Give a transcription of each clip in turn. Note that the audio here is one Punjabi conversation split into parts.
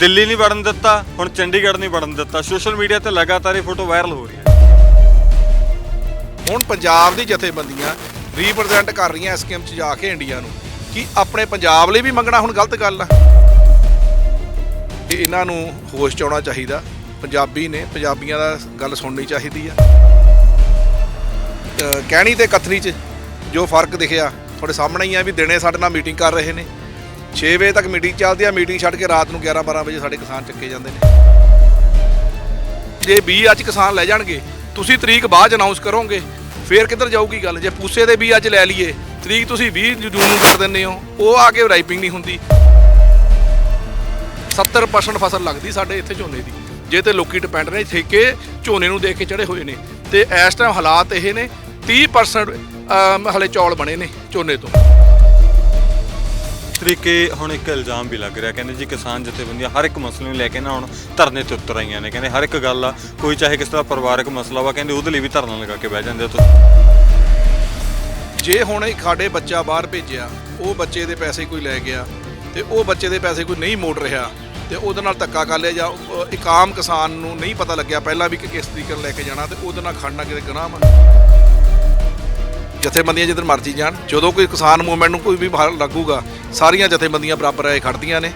ਦਿੱਲੀ ਨਹੀਂ ਵੜਨ ਦਿੱਤਾ, ਹੁਣ ਚੰਡੀਗੜ੍ਹ ਨਹੀਂ ਵੜਨ ਦਿੱਤਾ। ਸੋਸ਼ਲ ਮੀਡੀਆ ਤੇ ਲਗਾਤਾਰ ਇਹ ਫੋਟੋ ਵਾਇਰਲ ਹੋ ਰਹੀ ਹੈ। ਹੁਣ ਪੰਜਾਬ ਦੀ ਜਥੇਬੰਦੀਆਂ ਰਿਪਰੈਜ਼ੈਂਟ ਕਰ ਰਹੀਆਂ ਐਸਕੇਐਮ ਚ ਜਾ ਕੇ ਇੰਡੀਆ ਨੂੰ। ਕਿ ਆਪਣੇ ਪੰਜਾਬ ਲਈ ਵੀ ਮੰਗਣਾ ਹੁਣ ਗਲਤ ਗੱਲ ਆ? ਇਹ ਇਹਨਾਂ ਨੂੰ ਹੋਸ਼ ਚ ਆਉਣਾ ਚਾਹੀਦਾ। ਪੰਜਾਬੀ ਨੇ ਪੰਜਾਬੀਆਂ ਦਾ ਗੱਲ ਸੁਣਨੀ ਚਾਹੀਦੀ ਆ। ਅਹ ਕਹਿਣੀ ਤੇ ਕਥਨੀ ਚ ਜੋ ਫ਼ਰਕ ਦਿਖਿਆ, ਤੁਹਾਡੇ ਸਾਹਮਣੇ ਹੀ ਆ ਵੀ ਦਿਨੇ ਸਾਡੇ ਨਾਲ ਮੀਟਿੰਗ ਕਰ ਰਹੇ ਨੇ। 6 ਵਜੇ ਤੱਕ ਮੀਟਿੰਗ ਚੱਲਦੀ ਆ ਮੀਟਿੰਗ ਛੱਡ ਕੇ ਰਾਤ ਨੂੰ 11 12 ਵਜੇ ਸਾਡੇ ਕਿਸਾਨ ਚੱਕੇ ਜਾਂਦੇ ਨੇ। ਜੇ 20 ਅੱਜ ਕਿਸਾਨ ਲੈ ਜਾਣਗੇ ਤੁਸੀਂ ਤਰੀਕ ਬਾਅਦ ਅਨਾਉਂਸ ਕਰੋਗੇ ਫੇਰ ਕਿੱਧਰ ਜਾਊਗੀ ਗੱਲ? ਜੇ ਪੂਸੇ ਦੇ ਵੀ ਅੱਜ ਲੈ ਲਈਏ ਤਰੀਕ ਤੁਸੀਂ 20 ਜੂਨ ਨੂੰ ਕਰ ਦਿੰਦੇ ਹੋ ਉਹ ਆ ਕੇ ਰਾਈਪਿੰਗ ਨਹੀਂ ਹੁੰਦੀ। 70% ਫਸਲ ਲੱਗਦੀ ਸਾਡੇ ਇੱਥੇ ਝੋਨੇ ਦੀ। ਜੇ ਤੇ ਲੋਕੀ ਡਿਪੈਂਡ ਨੇ ਠੇਕੇ ਝੋਨੇ ਨੂੰ ਦੇਖ ਕੇ ਚੜੇ ਹੋਏ ਨੇ। ਤੇ ਇਸ ਟਾਈਮ ਹਾਲਾਤ ਇਹ ਨੇ 30% ਅਮ, ਹਲੇ ਚੌਲ ਬਣੇ ਨੇ ਝੋਨੇ ਤੋਂ। ਤਰੀਕੇ ਹੁਣ ਇੱਕ ਇਲਜ਼ਾਮ ਵੀ ਲੱਗ ਰਿਹਾ, ਕਹਿੰਦੇ ਜੀ ਕਿਸਾਨ ਜਥੇਬੰਦੀਆਂ ਹਰ ਇੱਕ ਮਸਲੇ ਨੂੰ ਲੈ ਕੇ ਨਾ ਹੁਣ ਧਰਨੇ ਤੇ ਉਤਰ ਆਈਆਂ ਨੇ, ਕਹਿੰਦੇ ਹਰ ਇੱਕ ਗੱਲ ਆ, ਕੋਈ ਚਾਹੇ ਕਿਸੇ ਦਾ ਪਰਿਵਾਰਕ ਮਸਲਾ ਵਾ, ਕਹਿੰਦੇ ਉਹਦੇ ਲਈ ਵੀ ਧਰਨਾ ਲਗਾ ਕੇ ਬਹਿ ਜਾਂਦੇ ਆ ਤੁਸੀਂ। ਜੇ ਹੁਣ ਇੱਕ ਸਾਡੇ ਬੱਚਾ ਬਾਹਰ ਭੇਜਿਆ, ਉਹ ਬੱਚੇ ਦੇ ਪੈਸੇ ਕੋਈ ਲੈ ਗਿਆ, ਤੇ ਉਹ ਬੱਚੇ ਦੇ ਪੈਸੇ ਕੋਈ ਨਹੀਂ ਮੋੜ ਰਿਹਾ, ਤੇ ਉਹਦੇ ਨਾਲ ਧੱਕਾ ਕਰ ਲਿਆ ਜਾਂ ਇੱਕ ਆਮ ਕਿਸਾਨ ਨੂੰ ਨਹੀਂ ਪਤਾ ਲੱਗਿਆ ਪਹਿਲਾਂ ਵੀ ਕਿ ਕਿਸ ਤਰੀਕੇ ਨਾਲ ਲੈ ਕੇ ਜਾਣਾ, ਤੇ ਉਹਦੇ ਨਾਲ ਖੜਨਾ ਕਿਤੇ ਗੁਨਾਹ ਵਾ ਜਥੇਬੰਦੀਆਂ ਜਿੱਧਰ ਮਰਜ਼ੀ ਜਾਣ, ਜਦੋਂ ਕੋਈ ਕਿਸਾਨ ਮੂਵਮੈਂਟ ਨੂੰ ਕੋਈ ਵੀ ਬਾਹਰ ਲੱਗੂਗਾ, ਸਾਰੀਆਂ ਜਥੇਬੰਦੀਆਂ ਬਰਾਬਰ ਆਏ ਖੜਦੀਆਂ ਨੇ।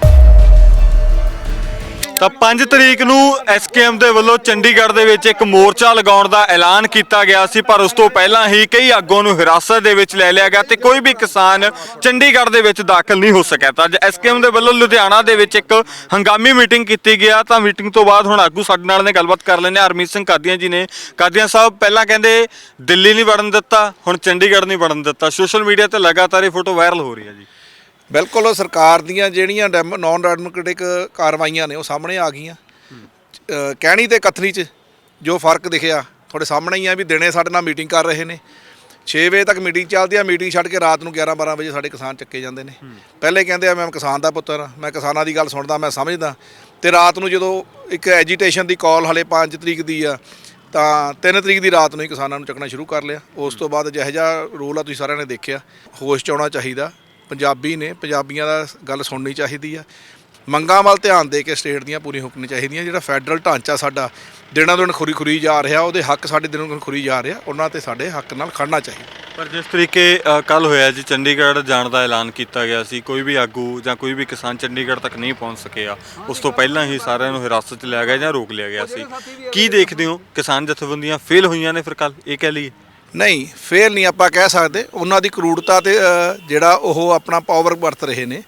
ਤਾਂ 5 ਤਰੀਕ ਨੂੰ ਐਸਕੇਐਮ ਦੇ ਵੱਲੋਂ ਚੰਡੀਗੜ੍ਹ ਦੇ ਵਿੱਚ ਇੱਕ ਮੋਰਚਾ ਲਗਾਉਣ ਦਾ ਐਲਾਨ ਕੀਤਾ ਗਿਆ ਸੀ, ਪਰ ਉਸ ਤੋਂ ਪਹਿਲਾਂ ਹੀ ਕਈ ਆਗੂਆਂ ਨੂੰ ਹਿਰਾਸਤ ਦੇ ਵਿੱਚ ਲੈ ਲਿਆ ਗਿਆ ਤੇ ਕੋਈ ਵੀ ਕਿਸਾਨ ਚੰਡੀਗੜ੍ਹ ਦੇ ਵਿੱਚ ਦਾਖਲ ਨਹੀਂ ਹੋ ਸਕਿਆ। ਤਾਂ ਅੱਜ ਐਸਕੇਐਮ ਦੇ ਵੱਲੋਂ ਲੁਧਿਆਣਾ ਦੇ ਵਿੱਚ ਇੱਕ ਹੰਗਾਮੀ ਮੀਟਿੰਗ ਕੀਤੀ ਗਿਆ। ਤਾਂ ਮੀਟਿੰਗ ਤੋਂ ਬਾਅਦ ਹੁਣ ਆਗੂ ਸਾਡੇ ਨਾਲ ਨੇ, ਗੱਲਬਾਤ ਕਰ ਲੈਂਦੇ ਹਾਂ। ਹਰਮੀਤ ਸਿੰਘ ਕਾਦੀਆਂ ਜੀ ਨੇ। ਕਾਦੀਆਂ ਸਾਹਿਬ, ਪਹਿਲਾਂ ਕਹਿੰਦੇ ਦਿੱਲੀ ਨਹੀਂ ਵੜਨ ਦਿੱਤਾ, ਹੁਣ ਚੰਡੀਗੜ੍ਹ ਨਹੀਂ ਵੜਨ ਦਿੱਤਾ। ਸੋਸ਼ਲ ਮੀਡੀਆ ਤੇ ਲਗਾਤਾਰ ਇਹ ਫੋਟੋ ਵਾਇਰਲ ਹੋ ਰਹੀ ਹੈ ਜੀ। ਬਿਲਕੁਲ ਸਰਕਾਰ ਦੀਆਂ ਜਿਹੜੀਆਂ ਨਾਨ ਡੈਮੋਕ੍ਰੈਟਿਕ ਕਾਰਵਾਈਆਂ ਨੇ ਉਹ ਸਾਹਮਣੇ ਆ ਗਈਆਂ। ਕਹਿਣੀ ਤੇ ਕਥਨੀ ਚ ਜੋ ਫ਼ਰਕ ਦਿਖਿਆ ਤੁਹਾਡੇ ਸਾਹਮਣੇ ਹੀ ਆ ਵੀ ਦਿਨੇ ਸਾਡੇ ਨਾਲ ਮੀਟਿੰਗ ਕਰ ਰਹੇ ਨੇ। 6 ਵਜੇ ਤੱਕ ਮੀਟਿੰਗ ਚੱਲਦੀ ਆ ਮੀਟਿੰਗ ਛੱਡ ਕੇ ਰਾਤ ਨੂੰ 11 12 ਵਜੇ ਸਾਡੇ ਕਿਸਾਨ ਚੱਕੇ ਜਾਂਦੇ ਨੇ। ਪਹਿਲੇ ਕਹਿੰਦੇ ਆ ਮੈਂ ਕਿਸਾਨ ਦਾ ਪੁੱਤਰ ਮੈਂ ਕਿਸਾਨਾਂ ਦੀ ਗੱਲ ਸੁਣਦਾ ਮੈਂ ਸਮਝਦਾ। ਤੇ ਰਾਤ ਨੂੰ ਜਦੋਂ ਇੱਕ ਐਜੀਟੇਸ਼ਨ ਦੀ ਕਾਲ ਹਲੇ 5 ਤਰੀਕ ਦੀ ਆ ਤਾਂ 3 ਤਰੀਕ ਦੀ ਰਾਤ ਨੂੰ ਹੀ ਕਿਸਾਨਾਂ ਨੂੰ ਚੱਕਣਾ ਸ਼ੁਰੂ ਕਰ ਲਿਆ। ਉਸ ਤੋਂ ਬਾਅਦ ਜਿਹੋ ਜਿਹਾ ਰੋਲ ਆ ਤੁਸੀਂ ਸਾਰਿਆਂ ਨੇ ਦੇਖਿਆ ਹੋਸ਼ ਚ ਆਉਣਾ ਚਾਹੀਦਾ। ਪੰਜਾਬੀ ਨੇ, ਪੰਜਾਬੀਆਂ ਦਾ ਗੱਲ ਸੁਣਨੀ ਚਾਹੀਦੀ ਆ। ਮੰਗਾਂ ਵੱਲ ਧਿਆਨ ਦੇ ਕੇ ਸਟੇਟ ਦੀਆਂ ਪੂਰੀ ਹੋਣੀਆਂ ਚਾਹੀਦੀਆਂ। ਜਿਹੜਾ ਫੈਡਰਲ ਢਾਂਚਾ ਸਾਡਾ ਦਿਨਾਂ ਦਿਨ ਖੁਰੀ ਖੁਰੀ ਜਾ ਰਿਹਾ, ਉਹਦੇ ਹੱਕ ਸਾਡੇ ਦਿਨੋਂ ਦਿਨ ਖੁਰੀ ਜਾ ਰਿਹਾ, ਉਹਨਾਂ ਤੇ ਸਾਡੇ ਹੱਕ ਨਾਲ ਖੜਨਾ ਚਾਹੀਦਾ। ਪਰ ਜਿਸ ਤਰੀਕੇ ਕੱਲ ਹੋਇਆ ਜੀ, ਚੰਡੀਗੜ੍ਹ ਜਾਣ ਦਾ ਐਲਾਨ ਕੀਤਾ ਗਿਆ ਸੀ, ਕੋਈ ਵੀ ਆਗੂ ਜਾਂ ਕੋਈ ਵੀ ਕਿਸਾਨ ਚੰਡੀਗੜ੍ਹ ਤੱਕ ਨਹੀਂ ਪਹੁੰਚ ਸਕਿਆ। ਉਸ ਤੋਂ ਪਹਿਲਾਂ ਹੀ ਸਾਰਿਆਂ ਨੂੰ ਹਿਰਾਸਤ 'ਚ ਲਿਆ ਗਿਆ ਜਾਂ ਰੋਕ ਲਿਆ ਗਿਆ ਸੀ। ਕੀ ਦੇਖਦੇ ਹੋ? ਕਿਸਾਨ ਜਥੇਬੰਦੀਆਂ ਫੇਲ ਹੋਈਆਂ ਨੇ ਫਿਰ ਕੱਲ ਇਹ ਕਹਿ ਲਈਏ। ਨਹੀਂ ਫੇਲ ਨਹੀਂ ਆਪਾਂ ਕਹਿ ਸਕਦੇ। ਉਹਨਾਂ ਦੀ ਕਰੂਰਤਾ ਤੇ ਜਿਹੜਾ ਉਹ ਆਪਣਾ ਪਾਵਰ ਵਰਤ ਰਹੇ ਨੇ।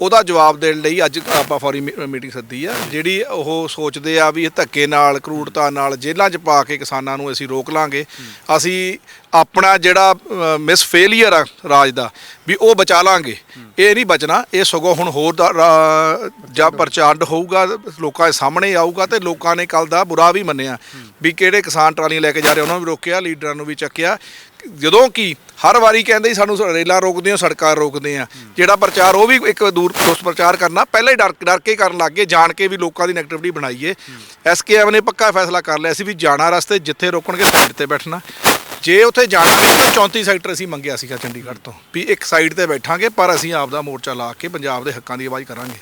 ਉਹਦਾ ਜਵਾਬ ਦੇਣ ਲਈ ਅੱਜ ਆਪਾਂ ਫੌਰੀ ਮੀਟਿੰਗ ਸੱਦੀ ਆ। ਜਿਹੜੀ ਉਹ ਸੋਚਦੇ ਆ ਵੀ ਧੱਕੇ ਨਾਲ, ਕਰੂਰਤਾ ਨਾਲ ਜੇਲ੍ਹਾਂ 'ਚ ਪਾ ਕੇ ਕਿਸਾਨਾਂ ਨੂੰ ਅਸੀਂ ਰੋਕ ਲਾਂਗੇ। ਅਸੀਂ ਆਪਣਾ ਜਿਹੜਾ ਮਿਸ ਫੇਲੀਅਰ ਆ ਰਾਜ ਦਾ, ਵੀ ਉਹ ਬਚਾ ਲਾਂਗੇ। ਇਹ ਨਹੀਂ ਬਚਣਾ, ਇਹ ਸਗੋਂ ਹੁਣ ਹੋਰ ਦਾ, ਰਾ- ਜਦ ਹੋਊਗਾ, ਲੋਕਾਂ ਦੇ ਸਾਹਮਣੇ ਆਊਗਾ ਤੇ ਲੋਕਾਂ ਨੇ ਕੱਲ ਦਾ ਬੁਰਾ ਵੀ ਮੰਨਿਆ। ਵੀ ਕਿਹੜੇ ਕਿਸਾਨ ਟਰਾਲੀਆਂ ਲੈ ਕੇ ਜਾ ਰਹੇ, ਉਹਨਾਂ ਨੂੰ ਵੀ ਰੋਕਿਆ, ਲੀਡਰਾਂ ਨੂੰ ਵੀ ਚੱਕਿਆ। ਜਦੋਂ ਕਿ ਹਰ ਵਾਰੀ ਕਹਿੰਦੇ ਸਾਨੂੰ ਰੇਲਾਂ ਰੋਕਦੇ ਹੋ, ਸੜਕਾਂ ਰੋਕਦੇ ਆ ਜਿਹੜਾ ਪ੍ਰਚਾਰ, ਉਹ ਵੀ ਇੱਕ ਦੂਰ ਦੋਸਤ ਪ੍ਰਚਾਰ ਕਰਨਾ, ਪਹਿਲਾਂ ਹੀ ਡਰ ਡਰ ਕੇ ਕਰਨ ਲੱਗ ਗਏ, ਜਾਣ ਕੇ ਵੀ ਲੋਕਾਂ ਦੀ ਨੈਗੇਟਿਵਿਟੀ ਬਣਾਈਏ। ਐਸਕੇਐਮ ਨੇ ਪੱਕਾ ਫੈਸਲਾ ਕਰ ਲਿਆ ਸੀ ਵੀ ਜਾਣਾ ਰਸਤੇ, ਜਿੱਥੇ ਰੋਕਣਗੇ ਸਾਈਡ ਤੇ ਬੈਠਣਾ। ਜੇ ਉੱਥੇ ਜਾਣਾ ਨਹੀਂ ਤਾਂ 34 ਸੈਕਟਰ ਅਸੀਂ ਮੰਗਿਆ ਸੀਗਾ ਚੰਡੀਗੜ੍ਹ ਤੋਂ, ਵੀ ਇੱਕ ਸਾਈਡ ਤੇ ਬੈਠਾਂਗੇ, ਪਰ ਅਸੀਂ ਆਪ ਦਾ ਮੋਰਚਾ ਲਾ ਕੇ ਪੰਜਾਬ ਦੇ ਹੱਕਾਂ ਦੀ ਆਵਾਜ਼ ਕਰਾਂਗੇ।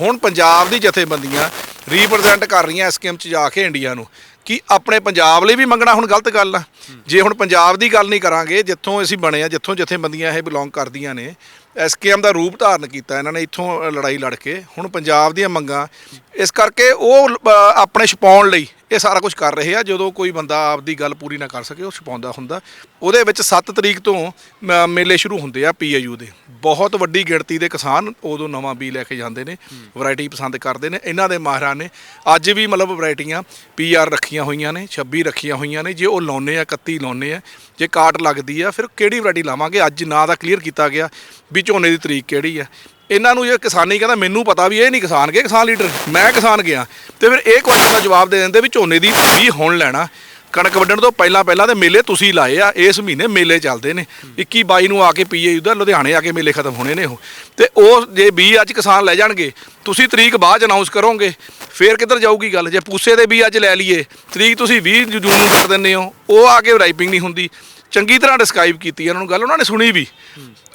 ਹੁਣ ਪੰਜਾਬ ਦੀ ਜਥੇਬੰਦੀਆਂ ਰਿਪਰੈਜ਼ੈਂਟ ਕਰ ਰਹੀਆਂ ਐਸਕੇਐਮ ਚ ਜਾ ਕੇ ਇੰਡੀਆ ਨੂੰ, ਕਿ ਆਪਣੇ ਪੰਜਾਬ ਲਈ ਵੀ ਮੰਗਣਾ ਹੁਣ ਗਲਤ ਗੱਲ ਆ। ਜੇ ਹੁਣ ਪੰਜਾਬ ਦੀ ਗੱਲ ਨਹੀਂ ਕਰਾਂਗੇ, ਜਿੱਥੋਂ ਅਸੀਂ ਬਣੇ ਆ, ਜਿੱਥੋਂ ਜਥੇਬੰਦੀਆਂ ਇਹ ਬਿਲੋਂਗ ਕਰਦੀਆਂ ਨੇ ਐਸਕੇਐਮ ਦਾ ਰੂਪ ਧਾਰਨ ਕੀਤਾ ਇਹਨਾਂ ਨੇ, ਇੱਥੋਂ ਲੜਾਈ ਲੜ ਕੇ, ਹੁਣ ਪੰਜਾਬ ਦੀਆਂ ਮੰਗਾਂ, ਇਸ ਕਰਕੇ ਉਹ ਆਪਣੇ ਛਪਾਉਣ ਲਈ ਇਹ ਸਾਰਾ ਕੁਝ ਕਰ ਰਹੇ ਆ। ਜਦੋਂ ਕੋਈ ਬੰਦਾ ਆਪਦੀ ਗੱਲ ਪੂਰੀ ਨਾ ਕਰ ਸਕੇ, ਉਹ ਛਪਾਉਂਦਾ ਹੁੰਦਾ। ਉਹਦੇ ਵਿੱਚ 7 ਤਰੀਕ ਤੋਂ ਮ- ਮੇਲੇ ਸ਼ੁਰੂ ਹੁੰਦੇ ਆ ਪੀਏਯੂ ਦੇ। ਬਹੁਤ ਵੱਡੀ ਗਿਣਤੀ ਦੇ ਕਿਸਾਨ ਉਦੋਂ ਨਵਾਂ ਬੀ ਲੈ ਕੇ ਜਾਂਦੇ ਨੇ। ਵੈਰਾਈਟੀ ਪਸੰਦ ਕਰਦੇ ਨੇ। ਇਹਨਾਂ ਦੇ ਮਾਹਰਾਂ ਨੇ ਅੱਜ ਵੀ ਮਤਲਬ ਵੈਰਾਈਟੀਆਂ ਪੀਆਰ ਰੱਖੀਆਂ ਹੋਈਆਂ ਨੇ 26 ਰੱਖੀਆਂ ਹੋਈਆਂ ਨੇ। ਜੇ ਉਹ ਲਾਉਨੇ ਆ 31 ਲਾਉਨੇ ਆ, ਜੇ ਕਾਟ ਲੱਗਦੀ ਆ, ਫਿਰ ਕਿਹੜੀ ਵੈਰਾਈਟੀ ਲਾਵਾਂਗੇ? ਅੱਜ ਨਾਂ ਦਾ ਕਲੀਅਰ ਕੀਤਾ ਗਿਆ ਵੀ ਝੋਨੇ ਦੀ ਤਰੀਕ ਕਿਹੜੀ ਆ। ਇਹਨਾਂ ਨੂੰ ਜੇ ਕਿਸਾਨੀ ਕਹਿੰਦਾ, ਮੈਨੂੰ ਪਤਾ ਵੀ ਇਹ ਨਹੀਂ ਕਿਸਾਨ ਗਏ ਕਿਸਾਨ ਲੀਡਰ? ਮੈਂ ਕਿਸਾਨ ਗਿਆ। ਤੇ ਫਿਰ ਇਹ ਕੁਐਸਚਨ ਦਾ ਜਵਾਬ ਦੇ ਦਿੰਦੇ ਵੀ ਝੋਨੇ ਦੀ ਵੀ ਹੁਣ ਲੈਣਾ। ਕਣਕ ਵੱਢਣ ਤੋਂ ਪਹਿਲਾਂ ਪਹਿਲਾਂ ਤੇ ਮੇਲੇ ਤੁਸੀਂ ਲਾਏ ਆ, ਇਸ ਮਹੀਨੇ ਮੇਲੇ ਚੱਲਦੇ ਨੇ। 21 22 ਨੂੰ ਆ ਕੇ ਪੀਏ ਉਧਰ ਲੁਧਿਆਣੇ ਆ ਕੇ ਮੇਲੇ ਖਤਮ ਹੋਣੇ ਨੇ ਉਹ। ਤੇ ਉਹ ਜੇ 20 ਅੱਜ ਕਿਸਾਨ ਲੈ ਜਾਣਗੇ, ਤੁਸੀਂ ਤਰੀਕ ਬਾਅਦ ਅਨਾਉਂਸ ਕਰੋਗੇ, ਫੇਰ ਕਿੱਧਰ ਜਾਊਗੀ ਗੱਲ? ਜੇ ਪੂਸੇ ਦੇ ਬੀ ਅੱਜ ਲੈ ਲਈਏ, ਤਰੀਕ ਤੁਸੀਂ 20 ਜੂਨ ਨੂੰ ਕਰ ਦਿੰਦੇ ਹੋ, ਉਹ ਆ ਕੇ ਰਾਈਪਿੰਗ ਨਹੀਂ ਹੁੰਦੀ। ਚੰਗੀ ਤਰ੍ਹਾਂ ਡਿਸਕ੍ਰਾਈਬ ਕੀਤੀ ਉਹਨਾਂ ਨੂੰ ਗੱਲ, ਉਹਨਾਂ ਨੇ ਸੁਣੀ ਵੀ।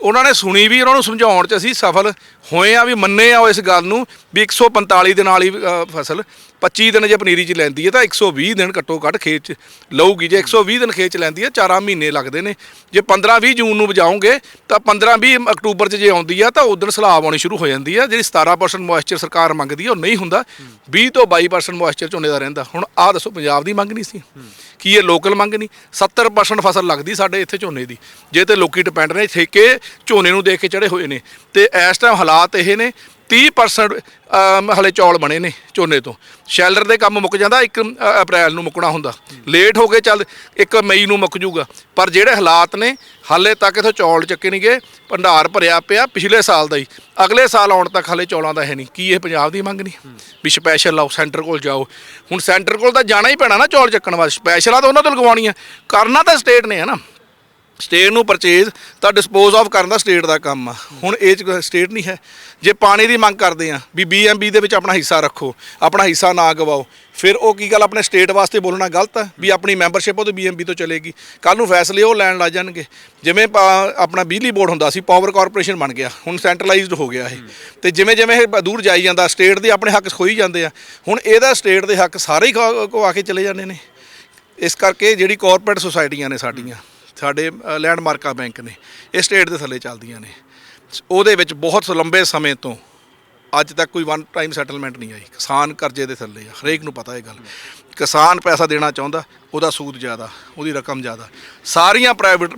ਉਹਨਾਂ ਨੇ ਸੁਣੀ ਵੀ, ਉਹਨਾਂ ਨੂੰ ਸਮਝਾਉਣ 'ਚ ਅਸੀਂ ਸਫਲ ਹੋਏ ਆ ਵੀ ਮੰਨੇ ਆ ਉਹ ਇਸ ਗੱਲ ਨੂੰ ਵੀ 145 ਦੇ ਨਾਲ ਹੀ ਫਸਲ। 25 ਦਿਨ ਜੇ ਪਨੀਰੀ 'ਚ ਲੈਂਦੀ ਹੈ ਤਾਂ 120 ਦਿਨ ਘੱਟੋ ਘੱਟ ਖੇਤ 'ਚ ਲਊਗੀ। ਜੇ 120 ਦਿਨ ਖੇਤ 'ਚ ਲੈਂਦੀ ਹੈ 4 ਮਹੀਨੇ ਲੱਗਦੇ ਨੇ। ਜੇ 15-20 ਜੂਨ ਨੂੰ ਵਜਾਉਂਗੇ ਤਾਂ 15-20 ਅਕਤੂਬਰ 'ਚ ਜੇ ਆਉਂਦੀ ਆ, ਤਾਂ ਉਦੋਂ ਸਲਾਬ ਆਉਣੀ ਸ਼ੁਰੂ ਹੋ ਜਾਂਦੀ ਆ। ਜਿਹੜੀ 17% ਮੋਇਸਚਰ ਸਰਕਾਰ ਮੰਗਦੀ ਆ, ਉਹ ਨਹੀਂ ਹੁੰਦਾ। 20 ਤੋਂ 22% ਮੋਇਸਚਰ ਝੋਨੇ ਦਾ ਰਹਿੰਦਾ। ਹੁਣ ਆਹ ਦੱਸੋ, ਪੰਜਾਬ ਦੀ ਮੰਗ ਨਹੀਂ ਸੀ? ਕੀ ਇਹ ਲੋਕਲ ਮੰਗ ਨਹੀਂ? 70% ਫਸਲ ਲੱਗਦੀ ਸਾਡੇ ਇੱਥੇ ਝੋਨੇ ਦੀ। ਜੇ ਤੇ ਲੋਕੀ ਡਿਪੈਂਡ ਨੇ, ਠੇਕੇ ਝੋਨੇ ਨੂੰ ਦੇਖ ਕੇ ਚੜੇ ਹੋਏ ਨੇ। ਤੇ ਇਸ ਟਾਈਮ ਹਾਲਾਤ ਇਹ ਨੇ 30% ਅਮ, ਹਲੇ ਚੌਲ ਬਣੇ ਨੇ ਝੋਨੇ ਤੋਂ। ਸ਼ੈਲਰ ਦੇ ਕੰਮ ਮੁੱਕ ਜਾਂਦਾ 1 ਅਪ੍ਰੈਲ ਨੂੰ ਮੁੱਕਣਾ ਹੁੰਦਾ। ਲੇਟ ਹੋ ਗਏ ਚੱਲ 1 ਮਈ ਨੂੰ ਮੁੱਕ ਜੂਗਾ। ਪਰ ਜਿਹੜੇ ਹਾਲਾਤ ਨੇ ਹਾਲੇ ਤੱਕ ਇਥੋਂ ਚੌਲ ਚੱਕੇ ਨਹੀਂ ਗਏ ਭੰਡਾਰ ਭਰਿਆ ਪਿਆ ਪਿਛਲੇ ਸਾਲ ਦਾ ਹੀ। ਅਗਲੇ ਸਾਲ ਆਉਣ ਤੱਕ ਹਾਲੇ ਚੌਲਾਂ ਦਾ ਹੈ ਨਹੀਂ ਕੀ ਇਹ ਪੰਜਾਬ ਦੀ ਮੰਗ ਨਹੀਂ ਵੀ ਸਪੈਸ਼ਲ ਲਾਓ ਸੈਂਟਰ ਕੋਲ ਜਾਓ। ਹੁਣ ਸੈਂਟਰ ਕੋਲ ਤਾਂ ਜਾਣਾ ਹੀ ਪੈਣਾ ਨਾ ਚੌਲ ਚੱਕਣ ਵਾਸਤੇ। ਸਪੈਸ਼ਲਾਂ ਤਾਂ ਉਹਨਾਂ ਤੋਂ ਲਗਵਾਉਣੀਆਂ ਕਰਨਾ ਤਾਂ ਸਟੇਟ ਨੇ ਹੈ ਨਾ ਸਟੇਟ ਨੂੰ ਪਰਚੇਜ਼, ਤਾਂ ਡਿਸਪੋਜ਼ ਆਫ ਕਰਨ ਦਾ ਸਟੇਟ ਦਾ ਕੰਮ ਆ। ਹੁਣ ਇਹ ਚ ਸਟੇਟ ਨਹੀਂ ਹੈ। ਜੇ ਪਾਣੀ ਦੀ ਮੰਗ ਕਰਦੇ ਆ ਵੀ ਬੀਐਮਬੀ ਦੇ ਵਿੱਚ ਆਪਣਾ ਹਿੱਸਾ ਰੱਖੋ, ਆਪਣਾ ਹਿੱਸਾ ਨਾ ਗਵਾਓ, ਫਿਰ ਉਹ ਕੀ ਗੱਲ ਆਪਣੇ ਸਟੇਟ ਵਾਸਤੇ ਬੋਲਣਾ ਗਲਤ ਆ? ਵੀ ਆਪਣੀ ਮੈਂਬਰਸ਼ਿਪ ਉਹ ਬੀਐਮਬੀ ਤੋਂ ਚਲੇਗੀ। ਕੱਲ ਨੂੰ ਫੈਸਲੇ ਉਹ ਲੈਣ ਲੱਗ ਜਾਣਗੇ। ਜਿਵੇਂ ਪਾ- ਆਪਣਾ ਬਿਜਲੀ ਬੋਰਡ ਹੁੰਦਾ ਸੀ ਪਾਵਰ ਕਾਰਪੋਰੇਸ਼ਨ ਬਣ ਗਿਆ। ਹੁਣ ਸੈਂਟਰਲਾਈਜ਼ਡ ਹੋ ਗਿਆ ਇਹ। ਤੇ ਜਿਵੇਂ ਜਿਵੇਂ ਇਹ ਦੂਰ ਜਾਈ ਜਾਂਦਾ, ਸਟੇਟ ਦੇ ਆਪਣੇ ਹੱਕ ਖੋਈ ਜਾਂਦੇ ਆ। ਹੁਣ ਇਹਦਾ ਸਟੇਟ ਦੇ ਹੱਕ ਸਾਰੇ ਹੀ ਖੋ ਖੋ ਆ ਕੇ ਚਲੇ ਜਾਂਦੇ ਨੇ। ਇਸ ਕਰਕੇ ਜਿਹੜੀ ਕਾਰਪੋਰੇਟ ਸੁਸਾਇਟੀਆਂ ਨੇ ਸਾਡੀਆਂ। ਸਾਡੇ ਲੈਂਡਮਾਰਕਾ ਬੈਂਕ ਨੇ, ਇਹ ਸਟੇਟ ਦੇ ਥੱਲੇ ਚੱਲਦੀਆਂ ਨੇ। ਉਹਦੇ ਵਿੱਚ ਬਹੁਤ ਲੰਬੇ ਸਮੇਂ ਤੋਂ ਅੱਜ ਤੱਕ ਕੋਈ ਵਨ ਟਾਈਮ ਸੈਟਲਮੈਂਟ ਨਹੀਂ ਆਈ। ਕਿਸਾਨ ਕਰਜ਼ੇ ਦੇ ਥੱਲੇ ਆ। ਹਰੇਕ ਨੂੰ ਪਤਾ ਇਹ ਗੱਲ। ਕਿਸਾਨ ਪੈਸਾ ਦੇਣਾ ਚਾਹੁੰਦਾ, ਉਹਦਾ ਸੂਦ ਜ਼ਿਆਦਾ, ਉਹਦੀ ਰਕਮ ਜ਼ਿਆਦਾ। ਸਾਰੀਆਂ ਪ੍ਰਾਈਵੇਟ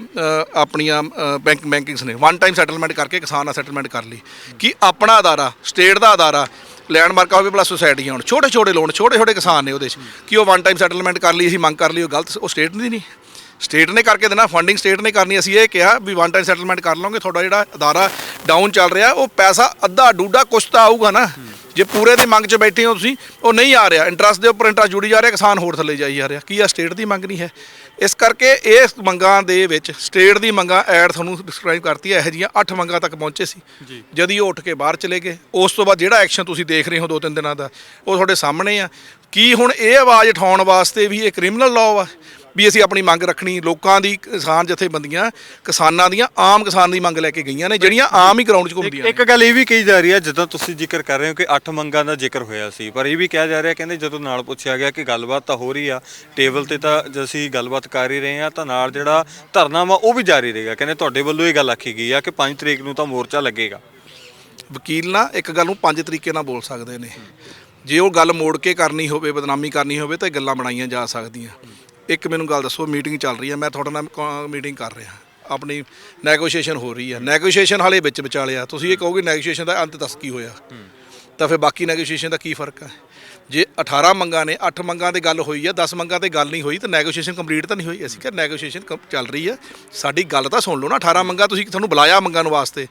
ਆਪਣੀਆਂ ਬੈਂਕ ਬੈਂਕਿੰਗਸ ਨੇ। ਵਨ ਟਾਈਮ ਸੈਟਲਮੈਂਟ ਕਰਕੇ ਕਿਸਾਨ ਨਾਲ ਸੈਟਲਮੈਂਟ ਕਰ ਲਈ। ਕਿ ਆਪਣਾ ਅਦਾਰਾ ਸਟੇਟ ਦਾ ਅਦਾਰਾ, ਲੈਂਡਮਾਰਕਾ ਹੋਵੇ ਪਲੱਸ ਸੁਸਾਇਟੀਆਂ ਹੋਣ। ਛੋਟੇ ਛੋਟੇ ਲੋਨ ਛੋਟੇ ਛੋਟੇ ਕਿਸਾਨ ਨੇ ਉਹਦੇ 'ਚ। ਕਿ ਉਹ ਵਨ ਟਾਈਮ ਸੈਟਲਮੈਂਟ ਕਰ ਲਈ, ਅਸੀਂ ਮੰਗ ਕਰ ਲਈ, ਉਹ ਗਲਤ ਉਹ ਸਟੇਟ ਦੀ ਨਹੀਂ। ਸਟੇਟ ਨੇ ਕਰਕੇ ਦੇਣਾ ਫੰਡਿੰਗ ਸਟੇਟ ਨੇ ਕਰਨੀ ਅਸੀਂ ਇਹ ਕਿਹਾ ਵੀ ਵਨ ਟਾਈਮ ਸੈਟਲਮੈਂਟ ਕਰ ਲਓਗੇ ਤੁਹਾਡਾ ਜਿਹੜਾ ਅਦਾਰਾ ਡਾਊਨ ਚੱਲ ਰਿਹਾ ਉਹ ਪੈਸਾ ਅੱਧਾ ਡੂਡਾ ਕੁਛ ਤਾਂ ਆਊਗਾ ਨਾ। ਜੇ ਪੂਰੇ ਦੀ ਮੰਗ 'ਚ ਬੈਠੇ ਹੋ ਤੁਸੀਂ ਉਹ ਨਹੀਂ ਆ ਰਿਹਾ। ਇੰਟਰਸਟ ਦੇ ਉੱਪਰ ਇੰਟਰਸਟ ਜੁੜੀ ਜਾ ਰਿਹਾ ਕਿਸਾਨ ਹੋਰ ਥੱਲੇ ਜਾਈ ਜਾ ਰਿਹਾ। ਕੀ ਆ ਸਟੇਟ ਦੀ ਮੰਗ ਨਹੀਂ ਹੈ। ਇਸ ਕਰਕੇ ਇਸ ਮੰਗਾਂ ਦੇ ਵਿੱਚ ਸਟੇਟ ਦੀ ਮੰਗਾਂ ਐਡ ਤੁਹਾਨੂੰ ਡਿਸਕ੍ਰਾਈਬ ਕਰਤੀ ਹੈ ਇਹੋ ਜਿਹੀਆਂ 8 ਮੰਗਾਂ ਤੱਕ ਪਹੁੰਚੇ ਸੀ। ਜਦ ਉਹ ਉੱਠ ਕੇ ਬਾਹਰ ਚਲੇ ਗਏ। ਉਸ ਤੋਂ ਬਾਅਦ ਜਿਹੜਾ ਐਕਸ਼ਨ ਤੁਸੀਂ ਦੇਖ ਰਹੇ ਹੋ ਦੋ ਤਿੰਨ ਦਿਨਾਂ ਦਾ ਉਹ ਤੁਹਾਡੇ ਸਾਹਮਣੇ ਆ। ਕੀ ਹੁਣ ਇਹ ਆਵਾਜ਼ ਉਠਾਉਣ ਵਾਸਤੇ ਵੀ ਇਹ ਕ੍ਰਿਮੀਨਲ ਲਾਅ ਆ ਵੀ ਅਸੀਂ ਆਪਣੀ ਮੰਗ ਰੱਖਣੀ ਲੋਕਾਂ ਦੀ ਕਿਸਾਨ ਜਥੇਬੰਦੀਆਂ ਕਿਸਾਨਾਂ ਦੀਆਂ ਆਮ ਕਿਸਾਨ ਦੀ ਮੰਗ ਲੈ ਕੇ ਗਈਆਂ ਨੇ ਜਿਹੜੀਆਂ ਆਮ ਹੀ ਗਰਾਊਂਡ 'ਚ ਘੁੰਮਦੀਆਂ ਨੇ। ਇੱਕ ਗੱਲ ਇਹ ਵੀ ਕਹੀ ਜਾ ਰਹੀ ਹੈ ਜਦੋਂ ਤੁਸੀਂ ਜ਼ਿਕਰ ਕਰ ਰਹੇ ਹੋ ਕਿ ਅੱਠ ਮੰਗਾਂ ਦਾ ਜ਼ਿਕਰ ਹੋਇਆ ਸੀ ਪਰ ਇਹ ਵੀ ਕਿਹਾ ਜਾ ਰਿਹਾ ਕਹਿੰਦੇ ਜਦੋਂ ਨਾਲ ਪੁੱਛਿਆ ਗਿਆ ਕਿ ਗੱਲਬਾਤ ਤਾਂ ਹੋ ਰਹੀ ਆ ਟੇਬਲ ਤੇ ਤਾਂ ਅਸੀਂ ਗੱਲਬਾਤ ਕਰ ਹੀ ਰਹੇ ਆ ਤਾਂ ਨਾਲ ਜਿਹੜਾ ਧਰਨਾ ਵਾ ਉਹ ਵੀ ਜਾਰੀ ਰਹੇਗਾ। ਕਹਿੰਦੇ ਤੁਹਾਡੇ ਵੱਲੋਂ ਇਹ ਗੱਲ ਆਖੀ ਗਈ ਆ ਕਿ 5 ਤਰੀਕ ਨੂੰ ਤਾਂ ਮੋਰਚਾ ਲੱਗੇਗਾ। ਵਕੀਲ ਨਾ ਇੱਕ ਗੱਲ ਨੂੰ ਪੰਜ ਤਰੀਕੇ ਨਾਲ ਬੋਲ ਸਕਦੇ ਨੇ। ਜੇ ਉਹ ਗੱਲ ਮੋੜ ਕੇ ਕਰਨੀ ਹੋਵੇ ਬਦਨਾਮੀ ਕਰਨੀ ਹੋਵੇ ਤਾਂ ਗੱਲਾਂ ਬਣਾਈਆਂ ਜਾ ਸਕਦੀਆਂ। ਇੱਕ ਮੈਨੂੰ ਗੱਲ ਦੱਸੋ ਮੀਟਿੰਗ ਚੱਲ ਰਹੀ ਹੈ ਮੈਂ ਤੁਹਾਡੇ ਨਾਲ ਮੀਟਿੰਗ ਕਰ ਰਿਹਾ। ਆਪਣੀ ਨੈਗੋਸ਼ੀਏਸ਼ਨ ਹੋ ਰਹੀ ਹੈ। ਨੈਗੋਸ਼ੀਏਸ਼ਨ ਹਾਲੇ ਵਿੱਚ ਵਿਚਾਲਿਆ ਤੁਸੀਂ ਇਹ ਕਹੋਗੇ ਨੈਗੋਸ਼ੀਏਸ਼ਨ ਦਾ ਅੰਤ ਦੱਸ ਕੀ ਹੋਇਆ? ਤਾਂ ਫਿਰ ਬਾਕੀ ਨੈਗੋਸ਼ੀਏਸ਼ਨ ਦਾ ਕੀ ਫ਼ਰਕ ਹੈ? ਜੇ 18 ਮੰਗਾਂ ਨੇ 8 ਮੰਗਾਂ ਤੇ ਗੱਲ ਹੋਈ ਹੈ 10 ਮੰਗਾਂ ਤੇ ਗੱਲ ਨਹੀਂ ਹੋਈ ਤਾਂ ਨੈਗੋਸ਼ੀਏਸ਼ਨ ਕੰਪਲੀਟ ਤਾਂ ਨਹੀਂ ਹੋਈ। ਅਸੀਂ ਕਿਹਾ ਨੈਗੋਸ਼ੀਏਸ਼ਨ ਚੱਲ ਰਹੀ ਹੈ। ਸਾਡੀ ਗੱਲ ਤਾਂ ਸੁਣ ਲਓ ਨਾ 18 ਮੰਗਾਂ ਤੁਸੀਂ ਤੁਹਾਨੂੰ ਬੁਲਾਇਆ ਮੰਗਾਂ ਨੂੰ ਵਾਸਤੇ।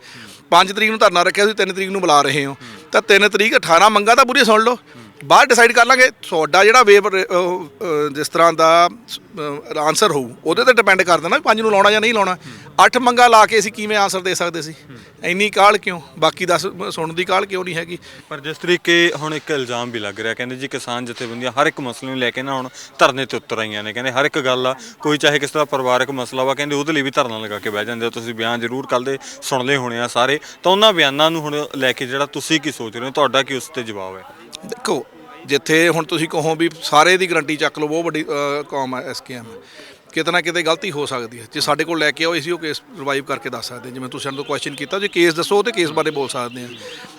5 ਤਰੀਕ ਨੂੰ ਧਰਨਾ ਰੱਖਿਆ ਤੁਸੀਂ 3 ਤਰੀਕ ਨੂੰ ਬੁਲਾ ਰਹੇ ਹੋ। ਤਾਂ 3 ਤਰੀਕ 18 ਮੰਗਾਂ ਤਾਂ ਪੂਰੀ ਸੁਣ ਲਓ। ਬਾਅਦ ਡਿਸਾਈਡ ਕਰ ਲਾਂਗੇ। ਤੁਹਾਡਾ ਜਿਹੜਾ ਵੇਵ ਜਿਸ ਤਰ੍ਹਾਂ ਦਾ ਆਨਸਰ ਹੋਊ, ਉਹਦੇ ਤੇ ਡਿਪੈਂਡ ਕਰਦਾ ਨਾ ਵੀ ਪੰਜ ਨੂੰ ਲਾਉਣਾ ਜਾਂ ਨਹੀਂ ਲਾਉਣਾ। ਅੱਠ ਮੰਗਾਂ ਲਾ ਕੇ ਅਸੀਂ ਕਿਵੇਂ ਆਨਸਰ ਦੇ ਸਕਦੇ ਸੀ? ਇੰਨੀ ਕਾਹਲ ਕਿਉਂ? ਬਾਕੀ ਦੱਸ, ਸੁਣਨ ਦੀ ਕਾਹਲ ਕਿਉਂ ਨਹੀਂ ਹੈਗੀ? ਪਰ ਜਿਸ ਤਰੀਕੇ ਹੁਣ ਇੱਕ ਇਲਜ਼ਾਮ ਵੀ ਲੱਗ ਰਿਹਾ, ਕਹਿੰਦੇ ਜੀ ਕਿਸਾਨ ਜਥੇਬੰਦੀਆਂ ਹਰ ਇੱਕ ਮਸਲੇ ਨੂੰ ਲੈ ਕੇ ਨਾ ਹੁਣ ਧਰਨੇ ਤੇ ਉਤਰ ਆਈਆਂ ਨੇ। ਕਹਿੰਦੇ ਹਰ ਇੱਕ ਗੱਲ ਆ, ਕੋਈ ਚਾਹੇ ਕਿਸੇ ਦਾ ਪਰਿਵਾਰਕ ਮਸਲਾ ਵਾ, ਕਹਿੰਦੇ ਉਹਦੇ ਲਈ ਵੀ ਧਰਨਾ ਲਗਾ ਕੇ ਬਹਿ ਜਾਂਦੇ ਹੋ ਤੁਸੀਂ ਬਿਆਨ ਜ਼ਰੂਰ ਕੱਲ ਦੇ ਸੁਣਲੇ ਹੋਣੇ ਆ ਸਾਰੇ। ਤਾਂ ਉਹਨਾਂ ਬਿਆਨਾਂ ਨੂੰ ਹੁਣ ਲੈ ਕੇ ਜਿਹੜਾ ਤੁਸੀਂ ਕੀ ਸੋਚ ਰਹੇ ਹੋ, ਤੁਹਾਡਾ ਕੀ ਉਸ ਤੇ ਜਵਾਬ ਹੈ? ਦੇਖੋ, ਜਿੱਥੇ ਹੁਣ ਤੁਸੀਂ ਕਹੋ ਵੀ ਸਾਰੇ ਦੀ ਗਰੰਟੀ ਚੱਕ ਲਓ, ਬਹੁਤ ਵੱਡੀ ਕੌਮ ਹੈ ਐਸਕੇਐਮ ਕਿਤੇ ਨਾ ਕਿਤੇ ਗਲਤੀ ਹੋ ਸਕਦੀ ਹੈ। ਜੇ ਸਾਡੇ ਕੋਲ ਲੈ ਕੇ ਆਓ, ਅਸੀਂ ਉਹ ਕੇਸ ਰਿਵਾਈਵ ਕਰਕੇ ਦੱਸ ਸਕਦੇ ਜਿਵੇਂ ਤੁਸੀਂ ਸਾਨੂੰ ਕੁਐਸਚਨ ਕੀਤਾ, ਜੇ ਕੇਸ ਦੱਸੋ ਤੇ ਕੇਸ ਬਾਰੇ ਬੋਲ ਸਕਦੇ ਹਾਂ।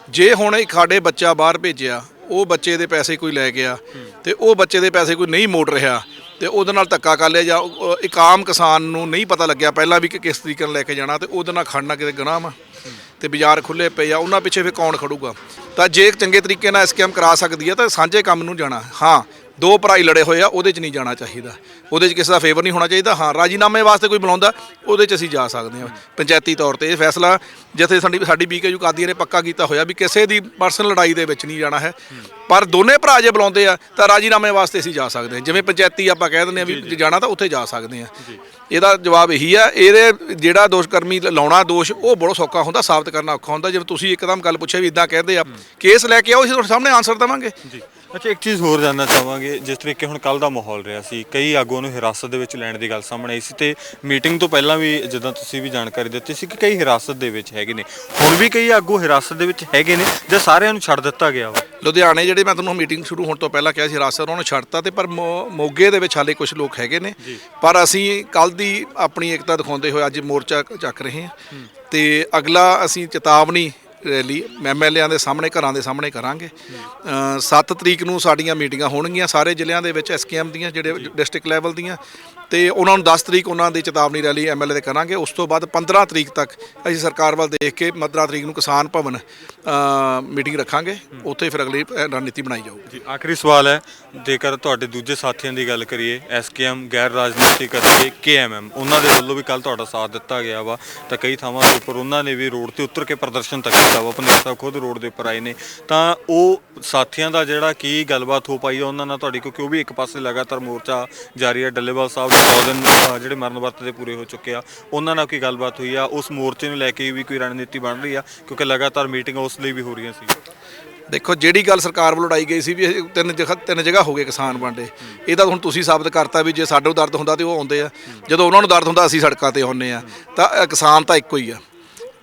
ਜੇ ਹੁਣ ਇੱਕ ਸਾਡੇ ਬੱਚਾ ਬਾਹਰ ਭੇਜਿਆ, ਉਹ ਬੱਚੇ ਦੇ ਪੈਸੇ ਕੋਈ ਲੈ ਗਿਆ, ਤੇ ਉਹ ਬੱਚੇ ਦੇ ਪੈਸੇ ਕੋਈ ਨਹੀਂ ਮੋੜ ਰਿਹਾ, ਤੇ ਉਹਦੇ ਨਾਲ ਧੱਕਾ ਕਰ ਲਿਆ ਜਾਂ ਇੱਕ ਆਮ ਕਿਸਾਨ ਨੂੰ ਨਹੀਂ ਪਤਾ ਲੱਗਿਆ, ਪਹਿਲਾਂ ਵੀ ਕਿ ਕਿਸ ਤਰੀਕੇ ਨਾਲ ਲੈ ਕੇ ਜਾਣਾ, ਤੇ ਉਹਦੇ ਨਾਲ ਖੜਨਾ ਕਿਤੇ ਗੁਨਾਹ ਵਾ। ਤੇ ਬਾਜ਼ਾਰ ਖੁੱਲੇ ਪਏ ਆ, ਉਹਨਾਂ ਪਿੱਛੇ ਫਿਰ ਕੌਣ ਖੜੂਗਾ? ਤਾਂ ਜੇ ਚੰਗੇ ਤਰੀਕੇ ਨਾਲ ਇਸ ਸਕੈਮ ਕਰਾ ਸਕਦੀ ਹੈ ਤਾਂ ਸਾਂਝੇ ਕੰਮ ਨੂੰ ਜਾਣਾ। ਹਾਂ। ਦੋ ਭਰਾਈ ਲੜੇ ਹੋਏ ਆ ਉਹਦੇ 'ਚ ਨਹੀਂ ਜਾਣਾ ਚਾਹੀਦਾ। ਉਹਦੇ 'ਚ ਕਿਸੇ ਦਾ ਫੇਵਰ ਨਹੀਂ ਹੋਣਾ ਚਾਹੀਦਾ। ਹਾਂ ਰਾਜੀਨਾਮੇ ਵਾਸਤੇ ਕੋਈ ਬੁਲਾਉਂਦਾ ਉਹਦੇ 'ਚ ਅਸੀਂ ਜਾ ਸਕਦੇ ਹਾਂ। ਪੰਚਾਇਤੀ ਤੌਰ ਤੇ ਇਹ ਫੈਸਲਾ ਜਿੱਥੇ ਸਾਡੀ ਸਾਡੀ ਬੀਕੇਯੂ ਕਾਦੀਆਂ ਨੇ ਪੱਕਾ ਕੀਤਾ ਹੋਇਆ ਵੀ ਕਿਸੇ ਦੀ ਪਰਸਨਲ ਲੜਾਈ ਦੇ ਵਿੱਚ ਨਹੀਂ ਜਾਣਾ ਹੈ। ਪਰ ਦੋਨੇ ਭਰਾ ਜੇ ਬੁਲਾਉਂਦੇ ਆ ਤਾਂ ਰਾਜੀਨਾਮੇ ਵਾਸਤੇ ਅਸੀਂ ਜਾ ਸਕਦੇ ਹਾਂ। ਜਿਵੇਂ ਪੰਚਾਇਤੀ ਆਪਾਂ ਕਹਿ ਦਿੰਦੇ ਆ ਵੀ ਜਾਣਾ ਤਾਂ ਉੱਥੇ ਜਾ ਸਕਦੇ ਆ ਇਹਦਾ ਜਵਾਬ ਇਹੀ ਆ ਇਹਦੇ ਜਿਹੜਾ ਦੋਸ਼ਕਰਮੀ ਲਾਉਣਾ ਦੋਸ਼ ਉਹ ਬੜਾ ਸੌਖਾ ਹੁੰਦਾ ਸਾਬਤ ਕਰਨਾ ਔਖਾ ਹੁੰਦਾ। ਜਿਵੇਂ ਤੁਸੀਂ ਇੱਕਦਮ ਗੱਲ ਪੁੱਛਿਆ ਵੀ ਇਦਾਂ ਕਹਿੰਦੇ ਆ ਕੇਸ ਲੈ ਕੇ ਆਓ ਅਸੀਂ ਤੁਹਾਡੇ ਸਾਹਮਣੇ ਆਨਸਰ ਦੇਵਾਂਗੇ। ਜੀ। ਅੱਛਾ ਇੱਕ ਚੀਜ਼ ਹੋਰ ਜਾਨਣਾ ਚਾਹਾਂਗੇ। ਜਿਸ ਤਰੀਕੇ ਹੁਣ ਕੱਲ ਦਾ ਮਾਹੌਲ ਰਿਹਾ ਸੀ। ਕਈ ਆਗੂਆਂ ਨੂੰ ਹਿਰਾਸਤ ਦੇ ਵਿੱਚ ਲੈਣ ਦੀ ਗੱਲ ਸਾਹਮਣੇ ਆਈ ਸੀ ਤੇ ਮੀਟਿੰਗ ਤੋਂ ਪਹਿਲਾਂ ਵੀ ਜਿੱਦਾਂ ਤੁਸੀਂ ਵੀ ਜਾਣਕਾਰੀ ਦਿੱਤੀ ਸੀ ਕਿ ਕਈ ਹਿਰਾਸਤ ਦੇ ਵਿੱਚ ਹੈਗੇ ਨੇ। ਹੁਣ ਵੀ ਕਈ ਆਗੂ ਹਿਰਾਸਤ ਦੇ ਵਿੱਚ ਹੈਗੇ ਨੇ ਜਾਂ ਸਾਰਿਆਂ ਨੂੰ ਛੱਡ ਦਿੱਤਾ ਗਿਆ ਵਾ? ਲੁਧਿਆਣੇ ਜਿਹੜੇ ਮੈਂ ਤੁਹਾਨੂੰ ਮੀਟਿੰਗ ਸ਼ੁਰੂ ਹੋਣ ਤੋਂ ਪਹਿਲਾਂ ਕਿਹਾ ਸੀ ਰਾਸਰ ਉਹਨਾਂ ਨੂੰ ਛੱਡਤਾ ਤੇ ਪਰ ਮੋਗੇ ਦੇ ਵਿੱਚ ਹਾਲੇ ਕੁਝ ਲੋਕ ਹੈਗੇ ਨੇ। ਪਰ ਅਸੀਂ ਕੱਲ ਦੀ ਆਪਣੀ ਏਕਤਾ ਦਿਖਾਉਂਦੇ ਹੋਏ ਅੱਜ ਮੋਰਚਾ ਚੱਕ ਰਹੇ ਹਾਂ। ਤੇ ਅਗਲਾ ਅਸੀਂ ਚੇਤਾਵਨੀ ਰੈਲੀ ਐਮਐਲਏਆਂ ਦੇ ਸਾਹਮਣੇ, ਘਰਾਂ ਦੇ ਸਾਹਮਣੇ ਕਰਾਂਗੇ। 7 ਤਰੀਕ ਨੂੰ ਸਾਡੀਆਂ ਮੀਟਿੰਗਾਂ ਹੋਣਗੀਆਂ, ਸਾਰੇ ਜ਼ਿਲ੍ਹਿਆਂ ਦੇ ਵਿੱਚ ਐਸਕੇਐਮ ਦੀਆਂ, ਜਿਹੜੇ ਡਿਸਟ੍ਰਿਕਟ ਲੈਵਲ ਦੀਆਂ। ਤੇ ਉਹਨਾਂ ਨੂੰ 10 ਤਰੀਕ ਉਹਨਾਂ ਦੀ ਚੇਤਾਵਨੀ ਰੈਲੀ ਐਮਐਲਏ ਦੇ ਕਰਾਂਗੇ। ਉਸ ਤੋਂ ਬਾਅਦ 15 ਤਰੀਕ ਤੱਕ ਅਸੀਂ ਸਰਕਾਰ ਵੱਲ ਦੇਖ ਕੇ 15 ਤਰੀਕ ਨੂੰ ਕਿਸਾਨ ਭਵਨ ਮੀਟਿੰਗ ਰੱਖਾਂਗੇ। ਉੱਥੇ ਫਿਰ ਅਗਲੀ ਰਣਨੀਤੀ ਬਣਾਈ ਜਾਊਗੀ। ਜੀ, ਆਖਰੀ ਸਵਾਲ ਹੈ। ਜੇਕਰ ਤੁਹਾਡੇ ਦੂਜੇ ਸਾਥੀਆਂ ਦੀ ਗੱਲ ਕਰੀਏ ਐਸਕੇਐਮ ਗੈਰ ਰਾਜਨੀਤਿਕ ਅਤੇ ਕੇਐਮਐਮ ਉਹਨਾਂ ਦੇ ਵੱਲੋਂ ਵੀ ਕੱਲ ਤੁਹਾਡਾ ਸਾਥ ਦਿੱਤਾ ਗਿਆ ਵਾ। ਤਾਂ ਕਈ ਥਾਵਾਂ ਦੇ ਉੱਪਰ ਉਹਨਾਂ ਨੇ ਵੀ ਰੋਡ ਤੇ ਉਤਰ ਕੇ ਪ੍ਰਦਰਸ਼ਨ ਤੱਕ ਕੀਤਾ ਵਾ ਭੰਡਾਰ ਸਾਹਿਬ ਖੁਦ ਰੋਡ ਦੇ ਉੱਪਰ ਆਏ ਨੇ। ਤਾਂ ਉਹ ਸਾਥੀਆਂ ਦਾ ਜਿਹੜਾ ਕੀ ਗੱਲਬਾਤ ਹੋ ਪਾਈ ਆ, ਉਹਨਾਂ ਨਾਲ ਤੁਹਾਡੀ, ਕਿਉਂਕਿ ਉਹ ਵੀ ਇੱਕ ਪਾਸੇ ਲਗਾਤਾਰ ਮੋਰਚਾ ਜਾਰੀ ਹੈ ਡੱਲੇਵਾਲ ਸਾਹਿਬ 100 ਦਿਨ ਅ, ਜਿਹੜੇ ਮਰਨ ਵਰਤ ਦੇ ਪੂਰੇ ਹੋ ਚੁੱਕੇ ਆ। ਉਹਨਾਂ ਨਾਲ ਕੀ ਗੱਲਬਾਤ ਹੋਈ ਆ? ਉਸ ਮੋਰਚੇ ਨੂੰ ਲੈ ਕੇ ਵੀ ਕੋਈ ਰਣਨੀਤੀ ਬਣ ਰਹੀ ਆ? ਕਿਉਂਕਿ ਲਗਾਤਾਰ ਮੀਟਿੰਗ ਉਸ ਲਈ ਵੀ ਹੋ ਰਹੀਆਂ ਸੀ। ਦੇਖੋ ਜਿਹੜੀ ਗੱਲ ਸਰਕਾਰ ਵੱਲੋਂ ਉਡਾਈ ਗਈ ਸੀ ਵੀ ਇਹ ਤਿੰਨ ਜਗ੍ਹਾ ਤਿੰਨ ਜਗ੍ਹਾ ਹੋ ਗਏ ਕਿਸਾਨ ਵੰਡੇ। ਇਹ ਤਾਂ ਹੁਣ ਤੁਸੀਂ ਸਾਬਤ ਕਰਤਾ ਵੀ ਜੇ ਸਾਡੇ ਨੂੰ ਦਰਦ ਹੁੰਦਾ ਤੇ ਉਹ ਆਉਂਦੇ ਆ। ਜਦੋਂ ਉਹਨਾਂ ਨੂੰ ਦਰਦ ਹੁੰਦਾ ਅਸੀਂ ਸੜਕਾਂ ਤੇ ਆਉਂਦੇ ਆ। ਤਾਂ ਅ, ਕਿਸਾਨ ਤਾਂ ਇੱਕੋ ਹੀ ਆ।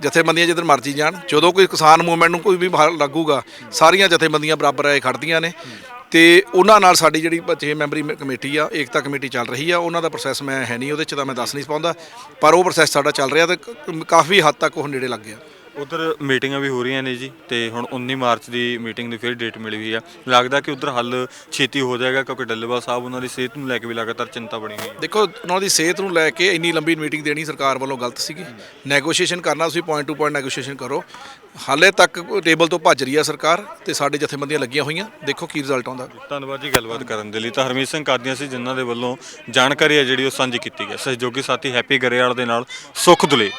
ਜਥੇਬੰਦੀਆਂ ਜਿੱਧਰ ਮਰਜ਼ੀ ਜਾਣ। ਜਦੋਂ ਕੋਈ ਕਿਸਾਨ ਮੂਵਮੈਂਟ ਨੂੰ ਕੋਈ ਵੀ ਬਾਹਰ ਲੱਗੂਗਾ ਸਾਰੀਆਂ ਜਥੇਬੰਦੀਆਂ ਬਰਾਬਰ ਆਏ ਖੜਦੀਆਂ ਨੇ। ਤੇ ਉਹਨਾਂ ਨਾਲ ਸਾਡੀ ਜਿਹੜੀ 6 ਮੈਂਬਰੀ ਮ- ਕਮੇਟੀ ਆ, ਏਕਤਾ ਕਮੇਟੀ ਚੱਲ ਰਹੀ ਆ, ਉਹਨਾਂ ਦਾ ਪ੍ਰੋਸੈਸ ਮੈਂ ਹੈ ਨਹੀਂ ਉਹਦੇ ਚ ਤਾਂ ਮੈਂ ਦੱਸ ਨਹੀਂ ਪਾਉਂਦਾ ਪਰ ਉਹ ਪ੍ਰੋਸੈਸ ਸਾਡਾ ਚੱਲ ਰਿਹਾ ਤੇ ਕਾਫੀ ਹੱਦ ਤੱਕ ਉਹ ਨੇੜੇ ਲੱਗ ਗਿਆ। ਉਧਰ ਮੀਟਿੰਗਾਂ ਵੀ ਹੋ ਰਹੀਆਂ ਨੇ ਜੀ ਤੇ ਹੁਣ 19 ਮਾਰਚ ਦੀ ਮੀਟਿੰਗ ਦੀ ਫਿਰ ਡੇਟ ਮਿਲੀ ਹੋਈ ਆ। ਲੱਗਦਾ ਕਿ ਉਧਰ ਹੱਲ ਛੇਤੀ ਹੋ ਜਾਏਗਾ ਕਿਉਂਕਿ ਡੱਲੇਵਾਲ ਸਾਹਿਬ ਉਹਨਾਂ ਦੀ ਸਿਹਤ ਨੂੰ ਲੈ ਕੇ ਵੀ ਲਗਾਤਾਰ ਚਿੰਤਾ ਬਣੀ ਹੋਈ ਹੈ ਦੇਖੋ ਉਹਨਾਂ ਦੀ ਸਿਹਤ ਨੂੰ ਲੈ ਕੇ ਇੰਨੀ ਲੰਬੀ ਮੀਟਿੰਗ ਦੇਣੀ ਸਰਕਾਰ ਵੱਲੋਂ ਗਲਤ ਸੀਗੀ। ਨੈਗੋਸ਼ੀਏਸ਼ਨ ਕਰਨਾ ਤੁਸੀਂ ਪੁਆਇੰਟ ਟੂ ਪੁਆਇੰਟ ਨੈਗੋਸ਼ੀਏਸ਼ਨ ਕਰੋ। ਹਾਲੇ ਤੱਕ ਟੇਬਲ ਤੋਂ ਭੱਜ ਰਹੀ ਆ ਸਰਕਾਰ ਤੇ ਸਾਡੇ ਜਥੇਬੰਦੀਆਂ ਲੱਗੀਆਂ ਹੋਈਆਂ। ਦੇਖੋ ਕੀ ਰਿਜ਼ਲਟ ਆਉਂਦਾ। ਧੰਨਵਾਦ ਜੀ ਗੱਲਬਾਤ ਕਰਨ ਦੇ ਲਈ। ਤਾਂ ਹਰਮੀਤ ਸਿੰਘ ਕਾਦੀਆਂ ਸੀ ਜਿਨ੍ਹਾਂ ਦੇ ਵੱਲੋਂ ਜਾਣਕਾਰੀ ਹੈ ਜਿਹੜੀ ਉਹ ਸਾਂਝੀ ਕੀਤੀ ਗਈ ਸਹਿਯੋਗੀ ਸਾਥੀ ਹੈਪੀ ਗਰੇਵਾਲ ਦੇ ਨਾਲ ਸੁਖ ਦੁਲੇ